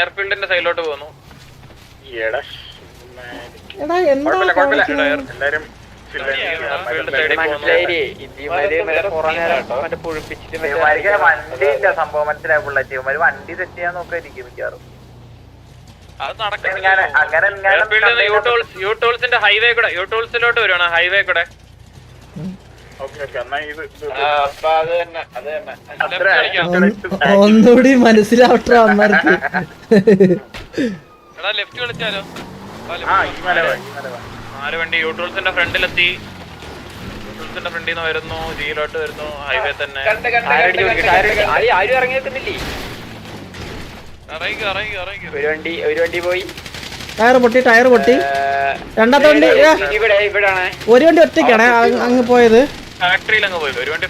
എയർഫീൽഡിന്റെ സൈഡിലോട്ട് പോകുന്നു. എടാ എടാ എന്താ? എല്ലാരും എയർഫീൽഡ് സൈഡിൽ പോകുന്നു. ഇവന്മാർക്ക് വണ്ടി ഇല്ല സംഭവം വണ്ടി സെറ്റ് ചെയ്യാൻ നോക്കായിരിക്കും മിക്കവാറും. അങ്ങനെ ഇങ്ങനെ എയർഫീൽഡിൽ യു ടോൾസ് യു ഹൈവേ കൂടെ യൂട്ടോൾസിലോട്ട് ടോൾസിലോട്ട് വരുവാണ് ഹൈവേ കൂടെ ഓക്കെ ഓക്കെ എന്നാ ഇത് ഇത് അത്ര Left അടിക്കാം. ഒന്ന് ഒന്നുകൂടി മനസ്സിലാവട്ടെ അമ്മർക്ക് ലെഫ്റ്റ് കളിച്ചാലോ. ആര് വണ്ടി ഫ്രണ്ടിലെത്തി. ഫ്രണ്ടിൽ നിന്ന് വരുന്നു ജിയിലോട്ട് വരുന്നു ഹൈവേ തന്നെ. ആരും ഇറങ്ങി ഒരു വണ്ടി ഒരു വണ്ടി പോയി. ടയർ പൊട്ടി ടയർ പൊട്ടി. രണ്ടാമത്തെ വണ്ടി ഒരു വണ്ടി ഒറ്റയ്ക്കാണ് അങ്ങ് അങ്ങ് പോയത്. ഫാക്ടറിയിൽ അങ്ങ് പോയി. ഒരു വണ്ടി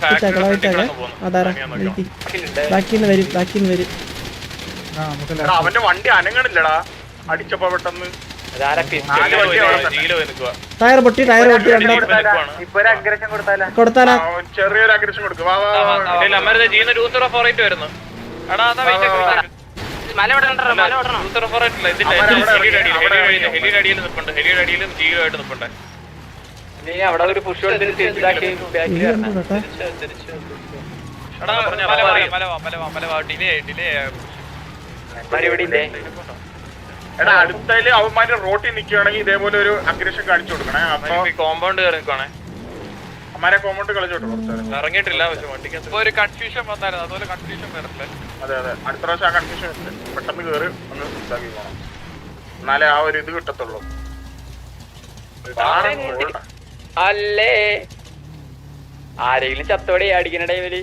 ബാക്കിന്ന് വരും ബാക്കിന്ന് വരും. അവന്റെ വണ്ടി അനങ്ങണില്ലടാ. അടിച്ചപ്പോ പെട്ടെന്ന്. ടയർ പൊട്ടി ടയർ പൊട്ടി കൊടുത്താലോ? കൊടുത്താലാ? ചെറിയൊരു അഗ്രഷൻ കൊടുക്കും. മല വിടണ്ട മല വിടണം. ഹെലിയുടെ അടിയിൽ അവിടെ ഹെലിയുടെ അടിയിൽ അടിയിൽ നിൽപ്പുണ്ട് ഹെലിയുടെ അടിയിലും ജിയിലുമായിട്ട് നിൽപ്പുണ്ട് നീ അവിടെ ഒരു പുഷ് കൊണ്ട് തിരിച്ചിതാക്കി എടാ അടുത്തതിൽ അവന്മാര് റോട്ടിൽ നിൽക്കുകയാണെങ്കിൽ ഇതേപോലെ ഒരു അഗ്രഷൻ കാണിച്ചു കൊടുക്കണേ. അപ്പൊ കോമ്പൗണ്ട് കയറി നിൽക്കുവാണേ അമ്മാരെ കോമ്പൗണ്ട് കളിച്ചോട്ടെ കുറച്ച്. ഇറങ്ങിയിട്ടില്ല പക്ഷെ വണ്ടിക്ക് ഒരു കൺഫ്യൂഷൻ വന്നായിരുന്നു. അതുപോലെ കൺഫ്യൂഷൻ വരട്ടെ അതെ അതെ. അടുത്ത പ്രാവശ്യം ആ കൺഫ്യൂഷൻ പെട്ടെന്ന് കയറി ഒന്ന് ഇതാക്കി പോണം. എന്നാലേ ആ ഒരു ഇത് കിട്ടത്തുള്ളൂ. അല്ലേ? ആരെങ്കിലും ചത്തോടെ അടിക്കണ ടൈമിൽ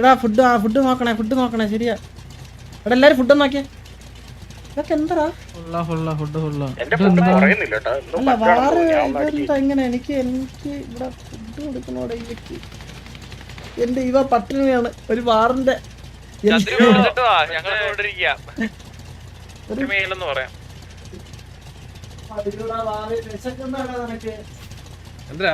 എടാ ഫുഡ് ആ ഫുഡ് നോക്കണേ ഫുഡ് നോക്കണേ ശരിയാ. എടാ എല്ലാരും ഫുഡ് നോക്കിയേ ഇതൊക്കെ എന്താടാ? അല്ല വാറ്. ഇതെന്താ ഇങ്ങനെ? എനിക്ക് എനിക്ക് ഇവിടെ ഫുഡ് കൊടുക്കണോടെ എന്റെ ഇവ പട്ടിണിയാണ്. ഒരു വാറിന്റെ ഒരു പറയാം. ചന്ദ്ര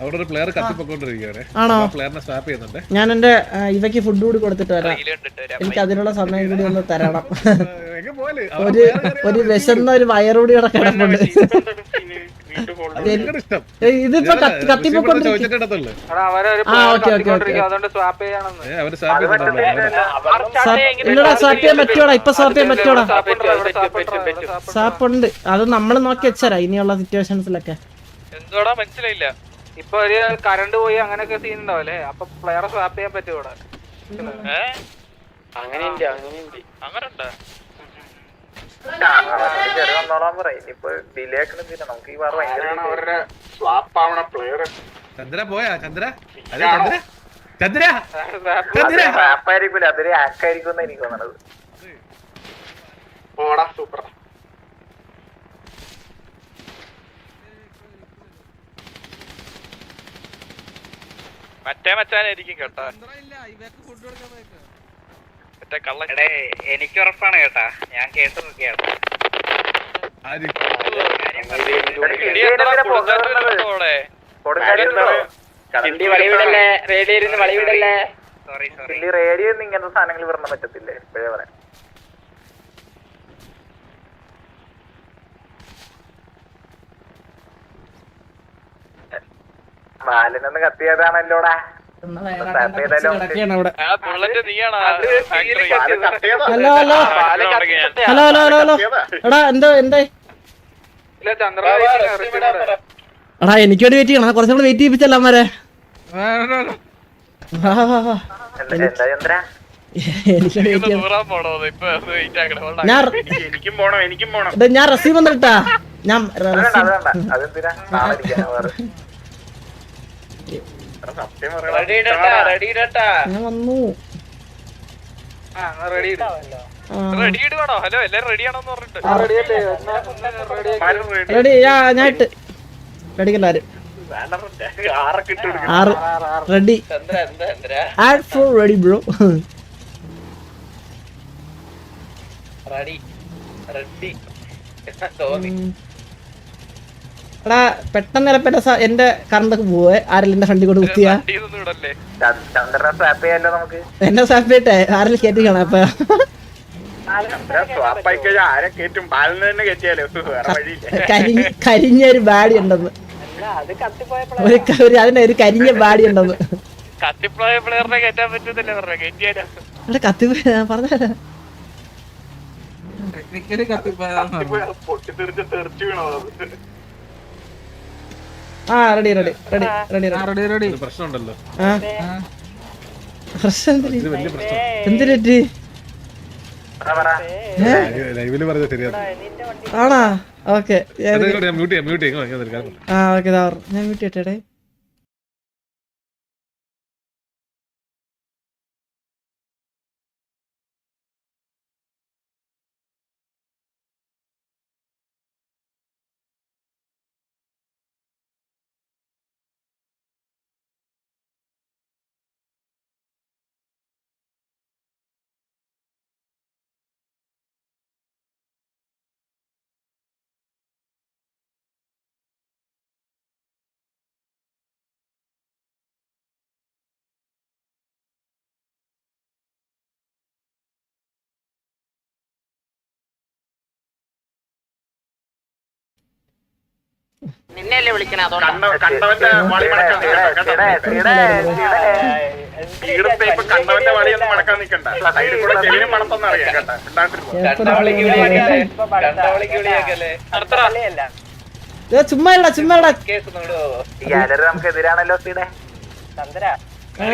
അവിടെ ഒരു പ്ലെയർ കത്തിപ്പൊക്കൊണ്ടിരിക്കുകയാണ്. ആണോ? പ്ലെയറിനെ സ്വാപ്പ് ചെയ്യുന്നുണ്ട്. ഞാൻ എന്റെ ഇവയ്ക്ക് ഫുഡ് കൂടി കൊടുത്തിട്ട് വരാം. എനിക്ക് അതിനുള്ള സമയം കൂടി ഒന്ന് തരണം. ഒരു ഒരു വിശന്ന ഒരു വയറുകൂടി ഇവിടെ കിടപ്പുണ്ട് ഇതിപ്പോ ഇല്ലടാ സ്വാപ്പ് ചെയ്യാൻ പറ്റുവാടാ? ഇപ്പൊ സ്വാപ്പ് ചെയ്യാൻ പറ്റുവാടാ? സാപ്പ് അത് നമ്മൾ നോക്കി വെച്ചരാ ഇനിയുള്ള സിറ്റുവേഷൻസിലൊക്കെ എന്തോടാ മനസ്സിലായില്ല. ഇപ്പൊ ഒരു കറണ്ട് പോയി അങ്ങനെയൊക്കെ സീൻ ഉണ്ടാവല്ലേ അപ്പൊ പ്ലെയറെ സ്വാപ്പ് ചെയ്യാൻ പറ്റും ഇവിടെ അങ്ങനെ അങ്ങനെയുണ്ട് അങ്ങനെയുണ്ട്. അങ്ങനെ നമുക്ക് ഈ വാർ അവരുടെ പ്ലെയർ ചന്ദ്ര പോയാ ചന്ദ്ര ചന്ദ്ര ചന്ദ്ര ചന്ദ്ര ആപ്പായിരിക്കൂല അതൊരു ആക്കായിരിക്കും എനിക്ക് തോന്നണത് ഓടാ സൂപ്പർ മറ്റേ മച്ചാനായിരിക്കും കേട്ടാ മറ്റേ കള്ള എനിക്ക് ഉറപ്പാണ് കേട്ടാ. ഞാൻ കേട്ടു നോക്കിയാണ് റേഡിയോ സോറി സോറി പിന്നെ റേഡിയോ ഒന്നും ഇങ്ങനത്തെ സാധനങ്ങൾ വിടണം പറ്റത്തില്ല? ഇപ്പോഴേ പറയാം. ബാലനൊന്ന് കത്തിയതാണല്ലോടാ. Hello hello. Hello hello hello hello. എടാ എന്തോ എന്തേ? എടാ എനിക്ക് വേണ്ടി വെയിറ്റ് ചെയ്യണം. കുറച്ചും കൂടെ വെയിറ്റ് ചെയ്യിപ്പിച്ചല്ലോ അമ്മരെ ഞാൻ റസീവ് വന്നിട്ടാ. ഞാൻ വന്നു. റെഡി. റെഡി ഹലോ എല്ലാരും റെഡി ആണോന്ന് പറഞ്ഞിട്ട്. റെഡി അല്ലേ? റെഡി റെഡി യാ ഞാൻ ഇട്ട്. റെഡിക്കല്ലാരും ആറൊക്കെ ഇട്ട് കൊടുക്കും. ആറ്. റെഡി ചന്ദ്ര എന്താ Chandra. Add four ready bro ready ready തോന്നി എടാ പെട്ടെന്ന് ചിലപ്പോ എന്റെ സ- എന്റെ കറണ്ട് പോവേ. ആരെങ്കിലും എന്റെ ഫ്രണ്ടിൽ കൊണ്ട് കുത്തിയാ? ചന്ദ്രനെ സ്വാപ്പ് ചെയ്യാലോ നമുക്ക്? എന്നെ സാപ്പിട്ടെ ആരെങ്കിലും കയറ്റിക്കണം അപ്പൊ? സ്വാപ്പ് ആയി കഴിഞ്ഞാൽ ആരെ കയറ്റും? ബാലിന് തന്നെ കയറ്റിയാലോ? വേറെ വഴിയില്ല. കരിഞ്ഞ കരിഞ്ഞ ഒരു ബാഡി ഉണ്ടെന്ന് ഒരു ക- ഒരു അതിന് ഒരു കരിഞ്ഞ ബാഡി ഉണ്ടെന്ന്. കത്തിപ്പോയ പ്ലെയറിനെ കയറ്റാൻ പറ്റുന്നില്ല പറഞ്ഞ കയറ്റിയാലോ? എടാ കത്തി പറഞ്ഞ ടെക്നിക്കലി കത്തിപ്പോയതാന്ന് പൊട്ടിത്തെറിച്ച് തെറിച്ച് വീണോ അത്. ആ ready ready ready ready ready ready പ്രശ്നമുണ്ടല്ലോ. ആ. പ്രശ്നം എന്തിനു പറ്റി? ലൈവിൽ പറഞ്ഞ ശരിയാ. ആണാ? ഓക്കെ. അത് ഇങ്ങോട്ട് ഞാൻ മ്യൂട്ട് ചെയ്യാം കണ്ട കണ്ടവന്റെ വളി മടക്കാൻ നിൽക്കണ്ട ഈടത്തെ ഇപ്പൊ കണ്ടവന്റെ വളിയൊന്നും മടക്കാൻ സൈഡിൽ കൂടെ ചെവിനും മണത്തൊന്നും അറിയാം കേട്ടാ സീടെ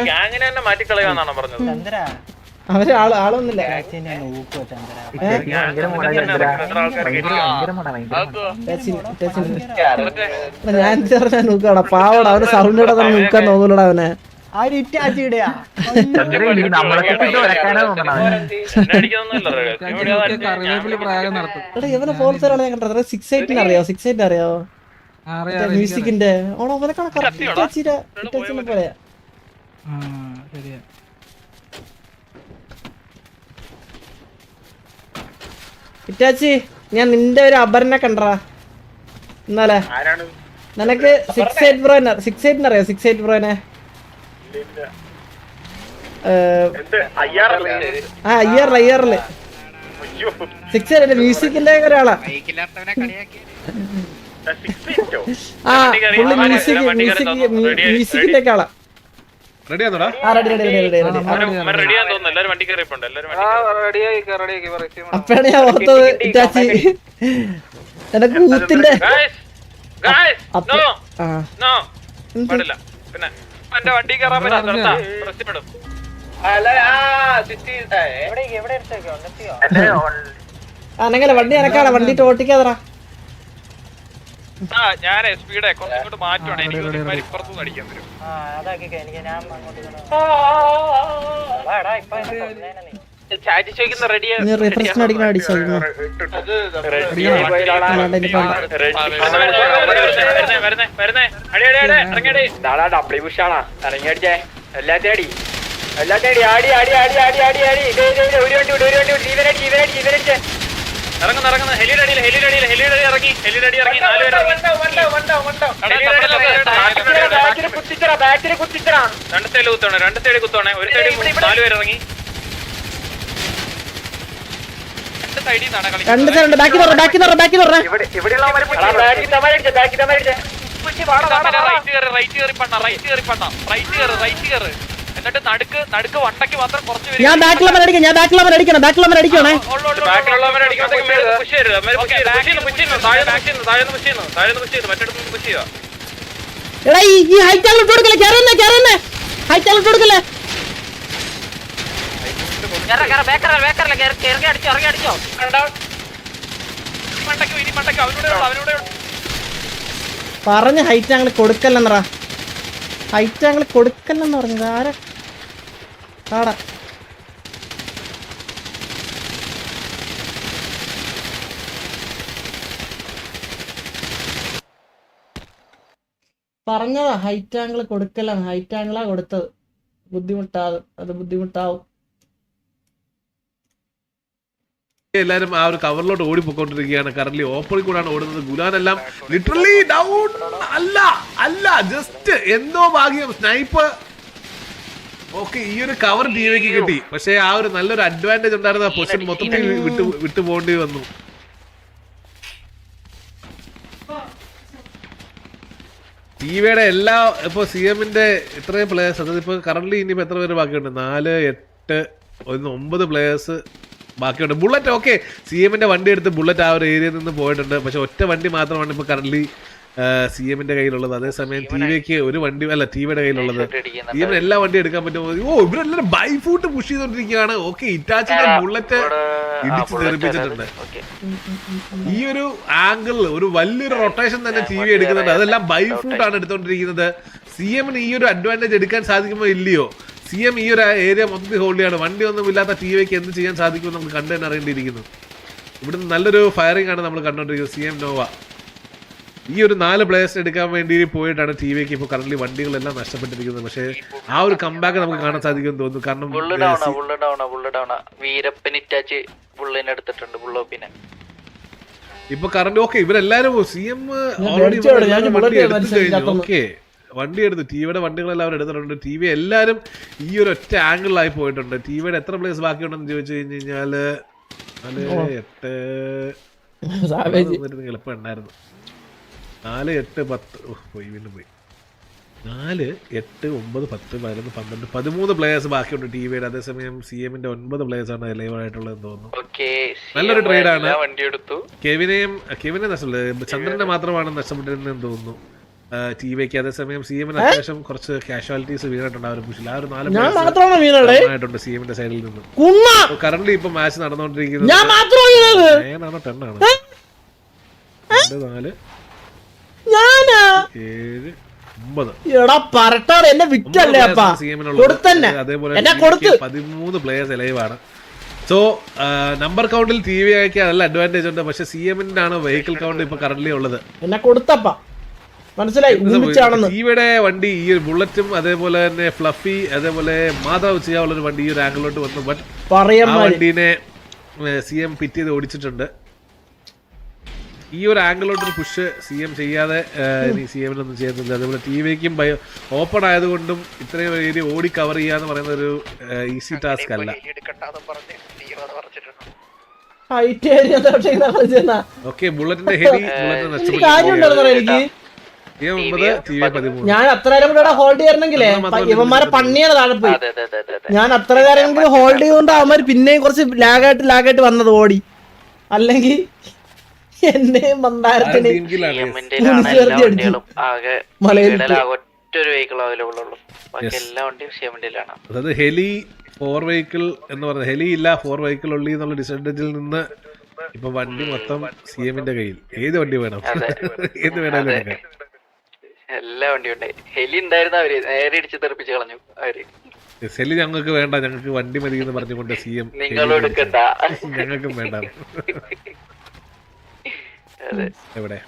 ഗ്യാങ്ങിനെ തന്നെ മാറ്റിക്കളയാന്നാണോ പറഞ്ഞത് അവർ ആൾ ആളൊന്നുമില്ല. ഞാൻ പറഞ്ഞാ നോക്കാടാ പാവടാ അവന്. സൗണ്ട് ഇടാൻ നോക്കാൻ തോന്നൂലടാ അവനെ ഇവനെ പോലത്തെ ഒരാളെ ഞാൻ കണ്ടത് സിക്സ് എയ്റ്റിന് അറിയോ? സിക്സ് എയ്റ്റ് അറിയോ? അറിയാം മ്യൂസിക്കിന്റെ ഓണോ അവനെ കണക്കാ. പോലെയാ ശരിയാ. ഇറ്റാച്ചി ഞാൻ നിന്റെ ഒരു അപർണ കണ്ടറാ. എന്നാലേ ആരാണ്? നിനക്ക് സിക്സ് എയ്റ്റ് പ്രോ സിക്സ് എയ്റ്റിന് അറിയോ? സിക്സ് എയ്റ്റ് പ്രോനെ ആ അയ്യാറിൽ അയ്യാറിൽ അയ്യോ. സിക്സ് എയ്റ്റ് മ്യൂസിക്കിന്റെ ഒരാളാ. ആ പുള്ളി മ്യൂസിക് മ്യൂസിക് മ്യൂസിക്കിന്റെ ഒക്കെ ആളാ. റെഡി ആണോടാ അപ്പഴാണ് ഞാൻ ഓർത്തത് ഇറ്റാച്ചി. വണ്ടി കയറാൻ പ്രശ്നപ്പെടും അനങ്ങനെ വണ്ടി അനക്കാളാ വണ്ടി ഓട്ടിക്കാതറ ഞാനേ ഞാൻ സ്പീഡ് കുറച്ചും ഇങ്ങോട്ട് മാറ്റുവാണ്. എനിക്ക് ഇപ്പുറത്തുനിന്ന് അടിക്കാൻ വരും. റിഫ്രഷ് അടിക്കണ അടിച്ചോ ഡബ്ല്യൂ പുഷാണാ ഇറങ്ങി അടിച്ചേ എല്ലാത്തിനും അടി. എല്ലാത്തിനും അടി ആടി ആടി ആടി ആടി ആടി. ആടി ഒരു വണ്ടി വിട്ടു ഒരു വണ്ടി വിട്ടു ജീവനടി ജീവനടി ജീവനടിച്ചേ. ഇറങ്ങുന്നു ഇറങ്ങുന്നു. ഹെലിയുടെ അടിയിൽ ഹെലിയുടെ അടിയിൽ ഹെലിയുടെ അടി ഇറങ്ങി. ഹെലിയുടെ അടി ഇറങ്ങി. നാല് പേര് രണ്ട് സൈഡിൽ കുത്തോണേ രണ്ട് സൈഡിൽ കുത്തണേ ഒരു സൈഡിൽ നാല് പേര് ഇറങ്ങി. രണ്ട് സൈഡ് ബാക്കി തുറ ബാക്കി തുറ ബാക്കി തുറ റൈറ്റ് കയറി റൈറ്റ് കയറി പണ്ണ റൈറ്റ് കയറി പണ്ണ. റൈറ്റ് കയറി റൈറ്റ് കയറി. എന്നിട്ട് നടുക്ക് നടുക്ക് വട്ടക്ക് മാത്രം കുറച്ച് ഞാൻ ബാക്കിലവൻ അടിക്കാം ഞാൻ ബാക്കിലവൻ അടിക്കണം ബാക്കിലവൻ അടിക്കണേ. എടാ ഈ ഹൈറ്റ് ആംഗിൾ ഇട്ട് കൊടുക്കല്ലേ കയറുന്നേ കയറുന്നേ ഹൈറ്റ് ആംഗിൾ ഇട്ട് കൊടുക്കല്ലേ. പറഞ്ഞ ഹൈറ്റ് ഞങ്ങൾ കൊടുക്കല്ലെന്നറ. ഹൈറ്റ് ആംഗിൾ കൊടുക്കല്ലെന്ന് പറഞ്ഞത്. ആരാ? ആടാ. പറഞ്ഞതാ. ഹൈറ്റ് ആംഗിൾ കൊടുക്കലാണ് ഹൈറ്റ് ആംഗിളാ കൊടുത്തത്. ബുദ്ധിമുട്ടാകും അത് ബുദ്ധിമുട്ടാവും. എല്ലാരും ആ ഒരു കവറിലോട്ട് ഓടിപ്പോയിക്കൊണ്ടിരിക്കുകയാണ്. കറന്റ് ഓപ്പണിൽ കൂടാണ് ഓടുന്നത്. ഗുലാൻ എല്ലാം ലിറ്ററലി ഡൗൺ അല്ല അല്ല ജസ്റ്റ് എന്തോ ഭാഗ്യം. സ്നൈപ്പ് ഓക്കെ ഈ ഒരു കവർ ടിവിക്ക് കിട്ടി. പക്ഷേ ആ ഒരു നല്ലൊരു അഡ്വാന്റേജ് ഉണ്ടായിരുന്ന പൊസിഷൻ മൊത്തത്തിൽ വിട്ടു വിട്ടു പോകേണ്ടി വന്നു. ടിവിയുടെ എല്ലാ ഇപ്പൊ സി എമ്മിന്റെ ഇത്രയും പ്ലേയേഴ്സ് അതായത് ഇപ്പൊ കറന്റ് ഇനിയിപ്പോ എത്ര പേര് ബാക്കിയുണ്ട്? നാല് എട്ട് ഒന്ന് ഒമ്പത് പ്ലേയേഴ്സ് ബാക്കിയുണ്ട്. ബുള്ളറ്റ് ഓക്കെ സി എമ്മിന്റെ വണ്ടി എടുത്ത് ബുള്ളറ്റ് ആ ഒരു ഏരിയയിൽ നിന്ന് പോയിട്ടുണ്ട്. പക്ഷെ ഒറ്റ വണ്ടി മാത്രമാണ് ഇപ്പൊ കറന്റ് സി എമ്മിന്റെ കയ്യിലുള്ളത്. അതേസമയം ടി വിക്ക് ഒരു വണ്ടി അല്ല ടി വിയുടെ കയ്യിലുള്ളത്. ടി എമ്മിന് എല്ലാ വണ്ടി എടുക്കാൻ പറ്റുമോ ഓ ഇവരെല്ലാരും ബൈ ഫൂട്ട് പുഷ് ചെയ്തോണ്ടിരിക്കുകയാണ്. ഓക്കെ ഇറ്റാച്ചിന്റെ ബുള്ളറ്റ് ഇടിച്ച് തെറിപ്പിച്ചിട്ടുണ്ട്. ഈ ഒരു ആംഗിൾ ഒരു വലിയൊരു റൊട്ടേഷൻ തന്നെ ടി വി എടുക്കുന്നുണ്ട്. അതെല്ലാം ബൈ ഫൂട്ട് എടുത്തുകൊണ്ടിരിക്കുന്നത് എടുത്തോണ്ടിരിക്കുന്നത്. സി എമ്മിന് ഈ ഒരു അഡ്വാന്റേജ് എടുക്കാൻ സാധിക്കുമോ ഇല്ലയോ? സി എം ഈ ഒരു ഏരിയ മൊത്തത്തിൽ ഹോൾഡ് ചെയ്യാണ്. വണ്ടി ഒന്നും ഇല്ലാത്ത ടി വിക്ക് എന്ത് ചെയ്യാൻ സാധിക്കുമെന്ന് നമുക്ക് കണ്ടു തന്നെ അറിയേണ്ടിയിരിക്കുന്നു. ഇവിടുന്ന് നല്ലൊരു ഫയറിംഗ് ആണ് നമ്മൾ കണ്ടുകൊണ്ടിരിക്കുന്നത് സി എം നോവ. ഈ ഒരു നാല് പ്ലേയേഴ്സ് എടുക്കാൻ വേണ്ടി പോയിട്ടാണ് ടി വിക്ക് ഇപ്പോൾ കറന്റ് വണ്ടികളെല്ലാം നഷ്ടപ്പെട്ടിരിക്കുന്നത്. പക്ഷേ ആ ഒരു കമ്പാക്ക് നമുക്ക് കാണാൻ സാധിക്കുമെന്ന് തോന്നുന്നു. കാരണം എടുത്തിട്ടുണ്ട് ബുള്ളോപ്പിനെ ഇപ്പൊ കറണ്ട് ഓക്കെ ഇവരെല്ലാരും സി എം ഓൾറെഡി. ഓക്കെ വണ്ടി എടുത്തു ടിവിയുടെ വണ്ടികളെല്ലാം അവർ എടുത്തിട്ടുണ്ട്. ടി വി എല്ലാവരും ഈ ഒരു ഒറ്റ ആംഗിളിലായി പോയിട്ടുണ്ട്. ടിവിയുടെ എത്ര പ്ലേസ് ബാക്കിയുണ്ടെന്ന് ചോദിച്ചു കഴിഞ്ഞ് കഴിഞ്ഞാൽ നാല് എട്ട് എളുപ്പമുണ്ടായിരുന്നു വന്നിരുന്നെങ്കിൽ എളുപ്പം ഉണ്ടായിരുന്നു. നാല് എട്ട് പത്ത് ഓ, പോയി വീണ്ടും പോയി. നാല് എട്ട് ഒമ്പത് പത്ത് പതിനൊന്ന് പന്ത്രണ്ട് പതിമൂന്ന് പ്ലേയേഴ്സ് ബാക്കിയുണ്ട് ടി വിയുടെ അതേസമയം സി എമ്മിന്റെ ഒൻപത് പ്ലേയേഴ്സ് ആണ് ലൈവ് ആയിട്ടുള്ളതെന്ന് തോന്നുന്നു. ഓക്കെ നല്ലൊരു ട്രേഡാണ് ആണ്. വണ്ടി എടുത്തു. കെവിനെയും കെവിനെ നഷ്ടപ്പെട്ടത് ചന്ദ്രനെ മാത്രമാണ് നഷ്ടപ്പെട്ടിരുന്നതെന്ന് തോന്നുന്നു. ടി വിക്ക് അതേസമയം സി എമ്മിന് അത്യാവശ്യം കുറച്ച് കാഷ്വാലിറ്റീസ് വീണിട്ടുണ്ട്. ആ ഒരു പുഷിൽ ആ ഒരു നാല് സി എമ്മിന്റെ സൈഡിൽ നിന്ന്. കറന്റ് ഇപ്പൊ മാച്ച് നടന്നുകൊണ്ടിരിക്കുന്നത് നയനാണോ ടെണ്ണാണ് രണ്ട് നാല് ഏഴ് പതിമൂന്ന് പ്ലേയേഴ്സ് ലൈവാണ് സോ നമ്പർ കൗണ്ടിൽ ടി വി അയക്കാൻ നല്ല അഡ്വാന്റേജ് ഉണ്ട്. പക്ഷെ സി എമ്മിന്റെ ആണ് വെഹിക്കിൾ കൗണ്ട് ഇപ്പൊ കറന്റ് ഉള്ളത്. എന്നെ കൊടുത്തപ്പ. മനസ്സിലായി? ടിവിയുടെ വണ്ടി ഈ ഒരു ബുള്ളറ്റും അതേപോലെ തന്നെ ഫ്ലഫി അതേപോലെ മാതാവ് ചെയ്യാനുള്ള ഒരു വണ്ടി ഈ ഒരു ആംഗിളിലോട്ട് വന്നു. ബട്ട് പറയാം വണ്ടീനെ സി എം പിറ്റ് ചെയ്ത് ഓടിച്ചിട്ടുണ്ട്. ഈ ഒരു ആംഗിളോട്ടൊരു പുഷ് സി എം ചെയ്യാതെ സി എമ്മിനൊന്നും ചെയ്യുന്നില്ല. അതേപോലെ ടി വിക്കും ഓപ്പൺ ആയതുകൊണ്ടും ഇത്രയും ഏരിയ ഓടി കവർ ചെയ്യാന്ന് പറയുന്ന ഒരു ഈസി ടാസ്ക് അല്ല. ഓക്കെ ബുള്ളറ്റിന്റെ ഹെവി ബുള്ളറ്റ് എനിക്ക് ഞാൻ അത്ര നേരം കൂടെ ഹോൾഡ് ചെയ്യണമെങ്കിലേ ഇവന്മാരെ പണിയാണ് താഴെ പോയി. അതെ അതെ അതെ അതെ ഞാൻ അത്ര നേരം ഹോൾഡ് ചെയ്തുകൊണ്ട് അവന്മാർ പിന്നെയും കുറച്ച് ലാഗായിട്ട് ലാഗായിട്ട് വന്നത് ഓടി. അല്ലെങ്കിൽ എന്നെയും മന്ദാരത്തിന് അതായത് ഹെലി ഫോർ വെഹിക്കിൾ എന്ന് പറഞ്ഞ ഹെലി ഇല്ല ഫോർ വെഹിക്കിൾ ഉള്ളി എന്നുള്ള ഡിസഡ്വാന്റേജിൽ നിന്ന് ഇപ്പൊ വണ്ടി മൊത്തം സി എമ്മിന്റെ കയ്യിൽ. ഏത് വണ്ടി വേണം? ഏത് വേണമെങ്കിലും എടുക്കാം. എല്ലാ വണ്ടിയും ഉണ്ടായി ഹെലി ഉണ്ടായിരുന്ന അവർ നേരെ ഇടിച്ച് തെറിപ്പിച്ച് കളഞ്ഞു അവർ. ഹെലി ഞങ്ങൾക്ക് വേണ്ട ഞങ്ങൾക്ക് വണ്ടി മതി എന്ന് പറഞ്ഞുകൊണ്ട് സി എം നിങ്ങളും എടുക്കണ്ട. ഞങ്ങൾക്കും വേണ്ട. അതെ. എവിടെ?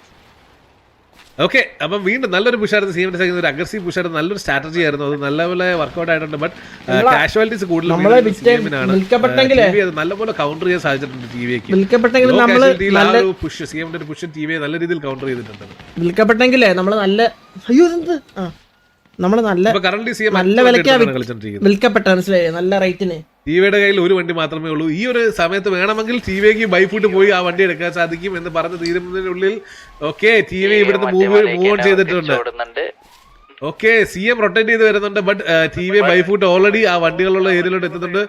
ഓക്കെ അപ്പം വീണ്ടും നല്ലൊരു പുഷായിരുന്നു സി സൈഡിൽ ഒരു അഗ്രസീവ് പുഷായിരുന്നു നല്ലൊരു സ്ട്രാറ്റജി ആയിരുന്നു. അത് നല്ലപോലെ വർക്ക്ഔട്ട് ആയിട്ടുണ്ട്. ബട്ട് കാഷ്വാലിറ്റീസ് അത് നല്ലപോലെ കൗണ്ടർ ചെയ്യാൻ സാധിച്ചിട്ടുണ്ട് ടി വിക്ക് പുഷ് സി പുഷ് ടി വിയെ നല്ല രീതിയിൽ കൗണ്ടർ ചെയ്തിട്ടുണ്ട്. വിൽക്കപ്പെട്ടെങ്കിലേ നമ്മൾ നല്ല അയ്യോ ഇതെന്ത്? ആ നമ്മൾ നല്ല നല്ല വിലക്കാ വിൽക്കപ്പെട്ട മനസ്സിലായി? നല്ല റേറ്റിന്. ടിവിയുടെ കയ്യിൽ ഒരു വണ്ടി മാത്രമേ ഉള്ളൂ. ഈ ഒരു സമയത്ത് വേണമെങ്കിൽ ടിവിക്ക് ബൈഫൂട്ട് പോയി ആ വണ്ടി എടുക്കാൻ സാധിക്കും എന്ന് പറഞ്ഞ് തീരുന്നതിനുള്ളിൽ ഓക്കെ ടി വി ഇവിടുന്ന് മൂവ് മൂവ് ഓൺ ചെയ്തിട്ടുണ്ട്. ഓക്കെ സി എം റൊട്ടേറ്റ് ചെയ്ത് വരുന്നുണ്ട് but T V by foot already ആ വണ്ടികളുള്ള ഏരിയയിലോട്ട് എത്തുന്നുണ്ട്.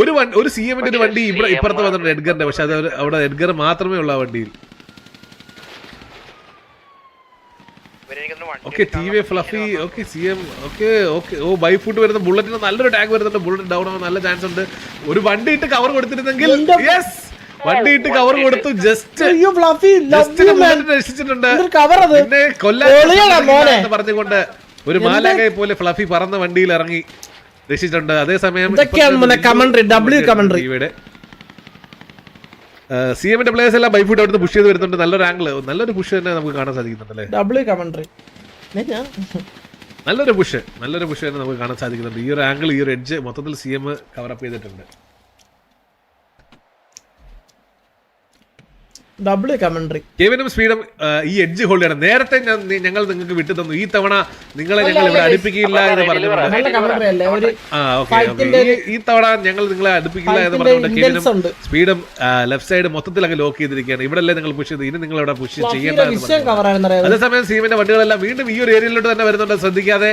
ഒരു വണ്ടി ഒരു സി എമ്മിന്റെ ഒരു വണ്ടി ഇവിടെ ഇപ്പുറത്ത് വന്നിട്ടുണ്ട് എഡ്ഗറിന്റെ പക്ഷെ അത് അവിടെ എഡ്ഗർ മാത്രമേ ഉള്ളൂ ആ വണ്ടിയിൽ. Okay T V fluffy okay C M okay okay ഓ ബൈഫൂട്ട് വരുന്ന ബുള്ളറ്റിന് നല്ലൊരു ടാഗ് വരുന്നുണ്ട്. ബുള്ളറ്റ് ഡൗൺ ആവാൻ നല്ല ചാൻസ് ഉണ്ട്. ഒരു വണ്ടി ഇട്ട് കവർ കൊടുത്തിരുന്നെങ്കിൽ യെസ് വണ്ടി ഇട്ട് കവർ കൊടുത്തു ജസ്റ്റ് അയ്യോ ഫ്ലഫി ജസ്റ്റ് രക്ഷിച്ചിട്ടുണ്ട് കവർ അത്. പിന്നെ കൊല്ലാൻ മോനെ. എന്ന് പറഞ്ഞുകൊണ്ട് ഒരു മാലാകയെ പോലെ ഫ്ലഫി പറന്ന വണ്ടിയിൽ ഇറങ്ങി രക്ഷിച്ചിട്ടുണ്ട്. അതേസമയം commentary. സി എമ്മിന്റെ പ്ലേയേഴ്സ് എല്ലാം ബൈഫൂട്ട് അവിടുന്ന് പുഷ് ചെയ്ത് വരുന്നുണ്ട്. നല്ലൊരു ആംഗിൾ നല്ലൊരു പുഷ് തന്നെ നമുക്ക് കാണാൻ സാധിക്കുന്നുണ്ട് അല്ലേ? ഡബ്ല്യു കമൻട്രി ഞാൻ നല്ലൊരു പുഷ്. നല്ലൊരു പുഷ് തന്നെ നമുക്ക് കാണാൻ സാധിക്കുന്നുണ്ട്. ഈ ഒരു ആംഗിൾ ഈ ഒരു എഡ്ജ് മൊത്തത്തിൽ സി എം കവറപ്പ് ചെയ്തിട്ടുണ്ട്. ഡബ്ല്യു കമന്ററി കെവിനും സ്പീഡും ഈ എഡ്ജ് ഹോൾഡ് ചെയ്യണം. നേരത്തെ ഞങ്ങൾ നിങ്ങൾക്ക് വിട്ടു തന്നു. ഈ തവണ നിങ്ങളെ ഞങ്ങൾ ഇവിടെ അടുപ്പിക്കില്ല എന്ന് ഫൈറ്റിന്റെ ഈ തവണ ഞങ്ങൾ നിങ്ങളെ അടുപ്പിക്കില്ല എന്ന് പറഞ്ഞുകൊണ്ട് കെവിനും സ്പീഡും ലെഫ്റ്റ് സൈഡ് മൊത്തത്തിൽ അങ്ങ് ലോക്ക് ചെയ്തിരിക്കുകയാണ്. ഇവിടെ അല്ലേ നിങ്ങൾ പുഷ് ചെയ്ത് ഇനി നിങ്ങൾ ഇവിടെ പുഷ് ചെയ്യേണ്ട അതേസമയം സീമിന്റെ വണ്ടികളെല്ലാം വീണ്ടും ഈ ഒരു ഏരിയയിലോട്ട് തന്നെ വരുന്നുണ്ട്. ശ്രദ്ധിക്കാതെ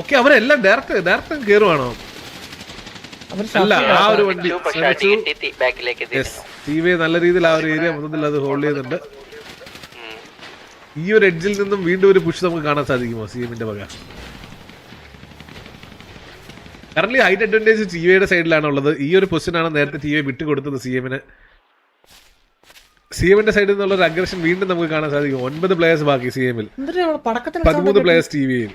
ഓക്കെ അവരെല്ലാം ഡയറക്റ്റ് ഡയറക്റ്റ് കയറുവാണോ അല്ല ആ ഒരു വണ്ടി ശ്രമിച്ചു. ബാക്കിലേക്ക് യെസ് ടി നല്ല രീതിയിൽ ആ ഒരു ഏരിയ മൊത്തത്തിൽ അത് ഹോൾഡ് ചെയ്യുന്നുണ്ട്. ഈ ഒരു എഡ്ജിൽ നിന്നും വീണ്ടും ഒരു പുഷ് നമുക്ക് കാണാൻ സാധിക്കുമോ സി എമ്മിന്റെ വക? കറന്റ് ഹൈറ്റ് അഡ്വാന്റേജ് ടി വിയുടെ സൈഡിലാണ് ഉള്ളത് ഈ ഒരു പൊസിഷനാണ് നേരത്തെ ടി വി വിട്ടുകൊടുത്തത് സി എമ്മിന് സി എമ്മിന്റെ സൈഡിൽ നിന്നുള്ള ഒരു അഗ്രഷൻ വീണ്ടും നമുക്ക് കാണാൻ സാധിക്കും. ഒൻപത് പ്ലേയേഴ്സ് ബാക്കി സി എമ്മിൽ പതിമൂന്ന് പ്ലേയേഴ്സ് ടി വിയിൽ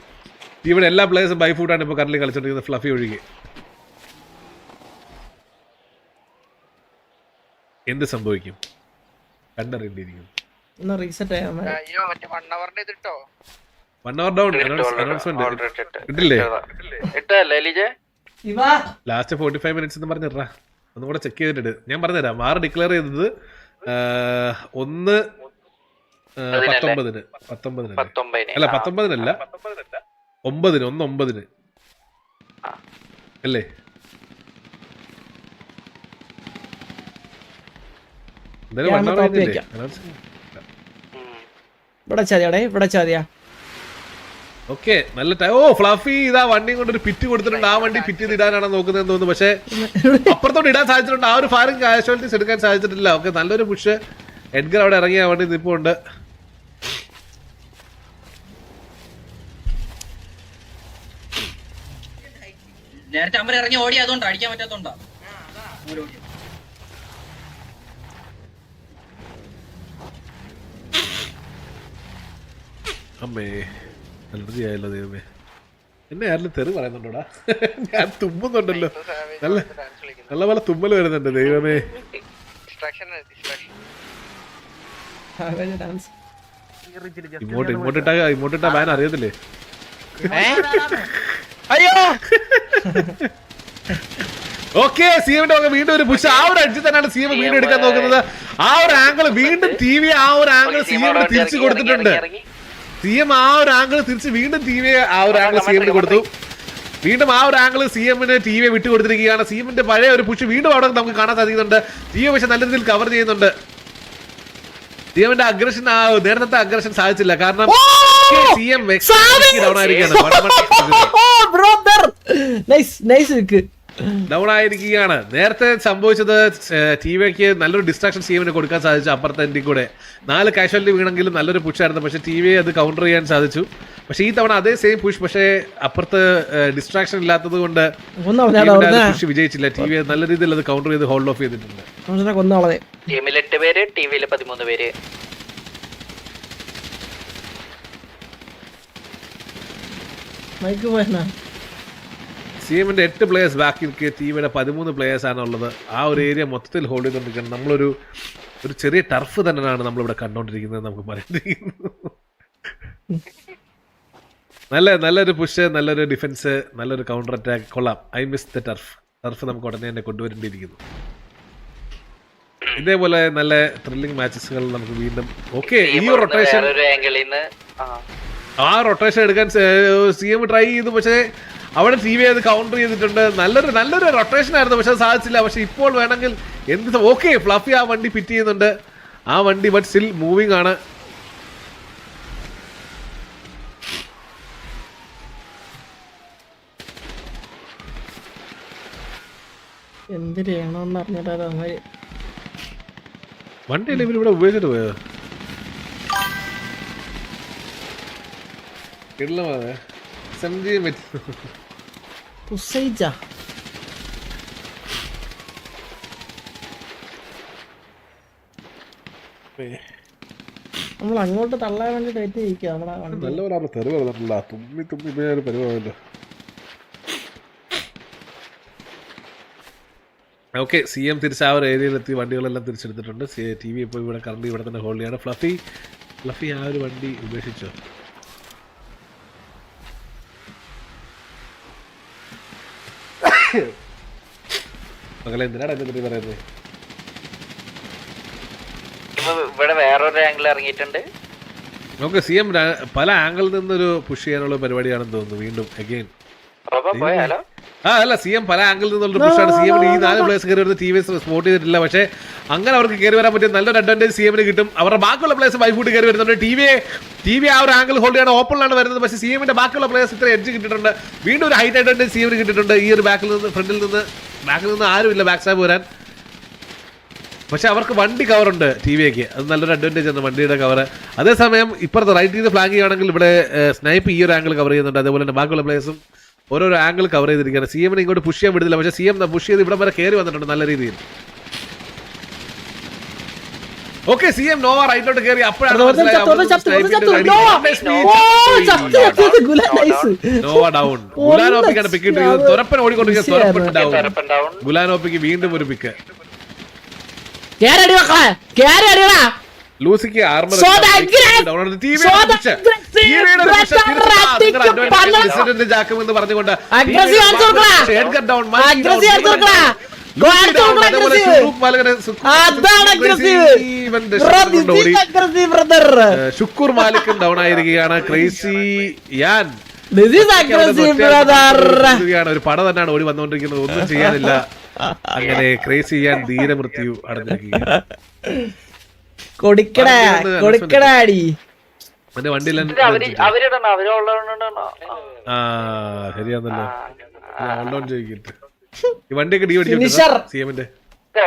ഇവിടെ എല്ലാ പ്ലേയേഴ്സും ബൈ ഫുട്ടാണ് ഇപ്പോൾ കറന്റ് കളിച്ചോണ്ടിരിക്കുന്നത്. ഫ്ലഫി ഒഴികെ. എന്ത് സംഭവിക്കും? കണ്ടറിയേണ്ടിയിരിക്കും ഒന്ന് reset. One hour down announcement കിട്ടില്ലേ ഇട്ടല്ലേ? എലിജെ? ഇവാ. ലാസ്റ്റ് ഫോർട്ടി ഫൈവ് മിനിറ്റ്സ് എന്ന് പറഞ്ഞിട്ടാ ഒന്നും കൂടെ ചെക്ക് ചെയ്തിട്ട് ഞാൻ പറഞ്ഞുതരാം. ആറ് ഡിക്ലെയർ ചെയ്തത് ഒന്ന് പത്തൊമ്പതിന്. പത്തൊമ്പതിന്. അല്ല പത്തൊമ്പതിനല്ല. ഒമ്പതിന് ഒന്ന് ഒമ്പതിന്. അല്ലേ? ഇവിടെ ചതിയാടേ ഇവിടെ ചതിയാ ഓക്കെ നല്ല ടൈം ഓ ഫ്ലഫി ഇതാ വണ്ടിയും കൊണ്ട് ഒരു പിറ്റ് കൊടുത്തിട്ടുണ്ട്. ആ വണ്ടി പിറ്റ് ചെയ്ത് ഇടാനാണ് നോക്കുന്നതെന്ന് തോന്നുന്നു. പക്ഷേ അപ്പുറത്തോട്ട് ഇടാൻ സാധിച്ചിട്ടുണ്ട്. ആ ഒരു ഫയറിംഗ് കാഷ്വാലിറ്റീസ് എടുക്കാൻ സാധിച്ചിട്ടില്ല. ഓക്കെ നല്ലൊരു പുഷ് എഡ്ഗർ അവിടെ ഇറങ്ങി ആ വണ്ടി നിൽപ്പുണ്ട് നേരത്തെ അമ്മ ഇറങ്ങി ഓടി അതുകൊണ്ട് അടിക്കാൻ പറ്റാത്തോണ്ടാ. അമ്മേ അലർജി ആയല്ലോ ദൈവമേ. എന്നെ ആരെങ്കിലും തെറി പറയുന്നുണ്ടോടാ? ഞാൻ തുമ്മുന്നുണ്ടല്ലോ. നല്ല നല്ല പോലെ തുമ്മൽ വരുന്നുണ്ട് ദൈവമേ. ഡാൻസ് ഇങ്ങോട്ട് ഇങ്ങോട്ട് ഇട്ടാ ഇങ്ങോട്ട് ഇട്ടാ ബാൻ അറിയത്തില്ലേ? അയ്യോ! ഓക്കെ സി എമ്മിന്റെ വക വീണ്ടും ഒരു പുഷ് ആ ഒരു അടിച്ച് തന്നെയാണ് സിഎം വീണ്ടും എടുക്കാൻ നോക്കുന്നത്. ആ ഒരു ആംഗിൾ വീണ്ടും ടി വി ആ ഒരു ആംഗിൾ സി എമ്മിന് തിരിച്ചു കൊടുത്തിട്ടുണ്ട്. സി എം ആ ഒരു ആംഗിൾ തിരിച്ച് വീണ്ടും ടി വി ആ ഒരു ആംഗിൾ സി എമ്മിന് കൊടുത്തു. വീണ്ടും ആ ഒരു ആംഗിൾ സി എമ്മിന് ടി വി വിട്ടു കൊടുത്തിരിക്കുകയാണ്. സി എമ്മിന്റെ പഴയ ഒരു പുഷ് വീണ്ടും അവിടെ നമുക്ക് കാണാൻ സാധിക്കുന്നുണ്ട്. ടി വി പക്ഷെ നല്ല രീതിയിൽ കവർ ചെയ്യുന്നുണ്ട്. സി എമ്മിന്റെ അഗ്രഷൻ ആ നേരത്തെ അഗ്രഷൻ സാധിച്ചില്ല. കാരണം സി എം ഡൗൺ ആയിരിക്കുകയാണ്. ഡൗൺ ആയിരിക്കുകയാണ് നേരത്തെ സംഭവിച്ചത് ടി വിക്ക് നല്ലൊരു ഡിസ്ട്രാക്ഷൻ സി കൊടുക്കാൻ സാധിച്ചു അപ്പുറത്തെ എന്റെ കൂടെ. നാല് കാഷ്വാലിറ്റി വീണെങ്കിലും നല്ലൊരു പുഷായിരുന്നു പക്ഷേ ടി വി അത് കൗണ്ടർ ചെയ്യാൻ സാധിച്ചു. പക്ഷേ ഈ തവണ അതേ സെയിം പുഷ് പക്ഷേ അപ്പുറത്ത് ഡിസ്ട്രാക്ഷൻ ഇല്ലാത്തത് കൊണ്ട് പുഷ് വിജയിച്ചില്ല. ടി വി നല്ല രീതിയിൽ അത് കൗണ്ടർ ചെയ്ത് ഹോൾഡ് ഓഫ് ചെയ്തിട്ടുണ്ട്. ടീമിൽ എട്ട് പേര് ടിവിയിൽ പതിമൂന്ന് പേര്. മൈക്ക് പോയെന്നാ? സി എട്ട് പ്ലേയേഴ്സ് ബാക്കി നിൽക്കുക. ടീമിന്റെ പതിമൂന്ന് പ്ലേയേഴ്സ് ആണ് ഉള്ളത്. ആ ഒരു ഏരിയ മൊത്തത്തിൽ ഹോൾഡ് ചെയ്തുകൊണ്ടിരിക്കുന്നത് നമ്മളൊരു ഒരു ചെറിയ ടർഫ് തന്നെയാണ് നമ്മളിവിടെ കണ്ടുകൊണ്ടിരിക്കുന്നത് നമുക്ക് പറയാനിരിക്കുന്നു നല്ല നല്ലൊരു പുഷ് നല്ലൊരു ഡിഫൻസ് നല്ലൊരു കൗണ്ടർ അറ്റാക്ക് കൊള്ളാം. I miss the turf turf നമുക്ക് ഉടനെ തന്നെ കൊണ്ടുവരേണ്ടിയിരിക്കുന്നു. ഇതേപോലെ നല്ല ത്രില്ലിംഗ് മാച്ചസുകൾ നമുക്ക് വീണ്ടും. ഓക്കെ ഈ റൊട്ടേഷൻ ആ റൊട്ടേഷൻ എടുക്കാൻ സി എം ട്രൈ ചെയ്തു. പക്ഷേ അവിടെ സി വി അത് കൗണ്ടർ ചെയ്തിട്ടുണ്ട്. നല്ലൊരു നല്ലൊരു റൊട്ടേഷൻ ആയിരുന്നു. പക്ഷെ അത് സാധിച്ചില്ല. പക്ഷെ ഇപ്പോൾ വേണമെങ്കിൽ എന്ത് ഓക്കെ ഫ്ലഫി ആ വണ്ടി പിറ്റ് ചെയ്യുന്നുണ്ട്. ആ വണ്ടി ബട്ട് സ്റ്റിൽ മൂവിങ് ആണ്. എന്ത് ചെയ്യണമെന്ന് അറിഞ്ഞിട്ടാ ഇവർ ഇവിടെ ഉപയോഗിച്ചിട്ട് പോയോ കിടലമാണ് സെവന്റി ഉസൈജ. നമ്മൾ അങ്ങോട്ട് തള്ളാൻ വേണ്ടി ഡേറ്റ് ചെയ്യിക്കുക വണ്ടി. നല്ല ഒരാൾ തെറി പറഞ്ഞിട്ടില്ല തുമ്മി തുമ്മി ഇപ്പൊ ഒരു പരിപാടിയല്ലോ ഓക്കെ സി എം തിരിച്ച് ആ ഒരു ഏരിയയിലെത്തി വണ്ടികളെല്ലാം തിരിച്ചെടുത്തിട്ടുണ്ട്. ടി വി ഇപ്പോൾ ഇവിടെ കറണ്ട് ഇവിടെ തന്നെ ഹോൾഡ് ചെയ്യാണ്. ഫ്ലഫി ഫ്ലഫി ആ ഒരു വണ്ടി ഉപേക്ഷിച്ചോ? മകളെ എന്തിനാണ് എന്നെ പറ്റി പറയുന്നത്? ഇവിടെ വേറൊരു ആംഗിൾ ഇറങ്ങിയിട്ടുണ്ട്. നമുക്ക് സി എം പല ആംഗിളിൽ നിന്നൊരു പുഷ് ചെയ്യാനുള്ള പരിപാടിയാണെന്ന് തോന്നുന്നു വീണ്ടും അഗൈൻ പോയാലോ ആ അല്ല സി എം പല ആംഗിളിൽ നിന്നുള്ള പുഷാണ്. സി എമ്മിന് ഈ നാല് പ്ലേസ് കയറി വരുന്ന ടി വി എസ് സ്പോട്ട് ചെയ്തിട്ടില്ല. പക്ഷേ അങ്ങനെ അവർക്ക് കയറി വരാൻ പറ്റിയ നല്ലൊരു അഡ്വാന്റേജ് സി എമ്മിന് കിട്ടും. അവരുടെ ബാക്കിയുള്ള പ്ലേസ് വൈഫൂട്ട് കയറി വരുന്നുണ്ട്. ടി വി ടി വി ആ ഒരു ആംഗിൾ ഹോൾഡ് ചെയ്യാൻ ഓപ്പണിലാണ് വരുന്നത്. പക്ഷേ സി എമ്മിന്റെ ബാക്കിയുള്ള പ്ലേസ് ഇത്ര എഡ്ജ് കിട്ടിയിട്ടുണ്ട്. വീണ്ടും ഒരു ഹൈറ്റ് അഡ്വാന്റേജ് സി എമ്മിന് കിട്ടിയിട്ടുണ്ട്. ഈ ഒരു ബാക്കിൽ നിന്ന് ഫ്രണ്ടിൽ നിന്ന്. ബാക്കിൽ നിന്ന് ആരുമില്ല ബാക്ക് സാബ് വരാൻ. പക്ഷെ അവർക്ക് വണ്ടി കവറുണ്ട് ടി വിക്ക് അത് നല്ലൊരു അഡ്വാന്റേജ് ആണ് വണ്ടിയുടെ കവർ അതേസമയം ഇപ്പുറത്ത് റൈറ്റ് ചെയ്ത് ഫ്ലാഗ് ചെയ്യുകയാണെങ്കിൽ ഇവിടെ സ്നൈപ്പ് ഈ ഒരു ആംഗിൾ കവർ ചെയ്യുന്നുണ്ട്. അതേപോലെ തന്നെ ബാക്കിയുള്ള പ്ലേസും ഓരോരോ ആംഗിൾ കവർ ചെയ്തിരിക്കുകയാണ്. സി എമ്മിനെ ഇങ്ങോട്ട് പുഷ് ചെയ്യാൻ വിടുന്നില്ല. പക്ഷേ സി എം പുഷ് ചെയ്ത് ഇവിടെ വരെ കയറി വന്നിട്ടുണ്ട് നല്ല രീതിയിൽ. ഓക്കെ സി എം നോവ റൈറ്റിലോട്ട് കയറി അപ്പോഴാണ്. നോവ. ഡൗൺ ഗുലാനോപ്പിക്കാണ് പിക്ക് ഇട്ടിരിക്കുന്നത് തുറപ്പൻ ഓടിക്കൊണ്ടിരിക്കുന്നത് ഗുലാനോപ്പിക്ക് വീണ്ടും ഒരു പിക്ക് കേറി അടി മക്കളെ കേറി അടിയടാ ലൂസിക്ക് ആർമർ aggressive ജാക്കുമെന്ന് പറഞ്ഞുകൊണ്ട്. ഷുക്കൂർ മാലിക്കും ഡൗൺ ആയിരിക്കുകയാണ്. ക്രേസി യാൻ. ഒരു പട തന്നെയാണ് ഓടി വന്നുകൊണ്ടിരിക്കുന്നത്. ഒന്നും ചെയ്യാനില്ല. അങ്ങനെ ക്രേസി യാൻ ധീരമൃത്യു അടഞ്ഞിരിക്കുകയാണ്. കൊടുക്കടാ കൊടുക്കടാ അടി എന്റെ വണ്ടിയിൽ ആ ശരിയാന്നല്ലോ. ഓൾഡൗൺ ചോദിക്കട്ടെ. ഈ വണ്ടിയൊക്കെ ഡി Finisher. സി എമ്മിന്റെ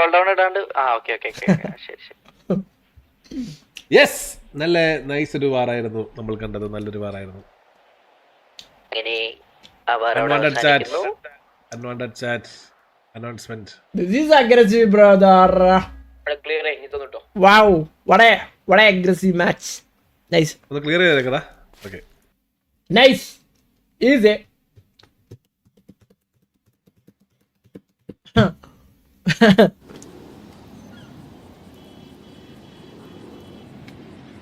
ഓൾഡൗൺ ഇടാണ്ട് ആ ഓക്കെ ഓക്കെ ശരി ശരി. യെസ്. നല്ല നൈസ് ഒരു വാറായിരുന്നു നമ്മൾ കണ്ടത്. നല്ലൊരു വാറായിരുന്നു. Unwanted chat. Unwanted chat announcement this is aggressive brother clear ആയി. തോന്നിട്ടോ Wow, what a what a aggressive match. Nice, ഒന്ന് ക്ലിയർ ചെയ്തേക്കടാ ഓക്കെ nice, easy.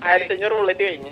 ആയിരത്തി അഞ്ഞൂറ് ബുള്ളറ്റ് കഴിഞ്ഞ്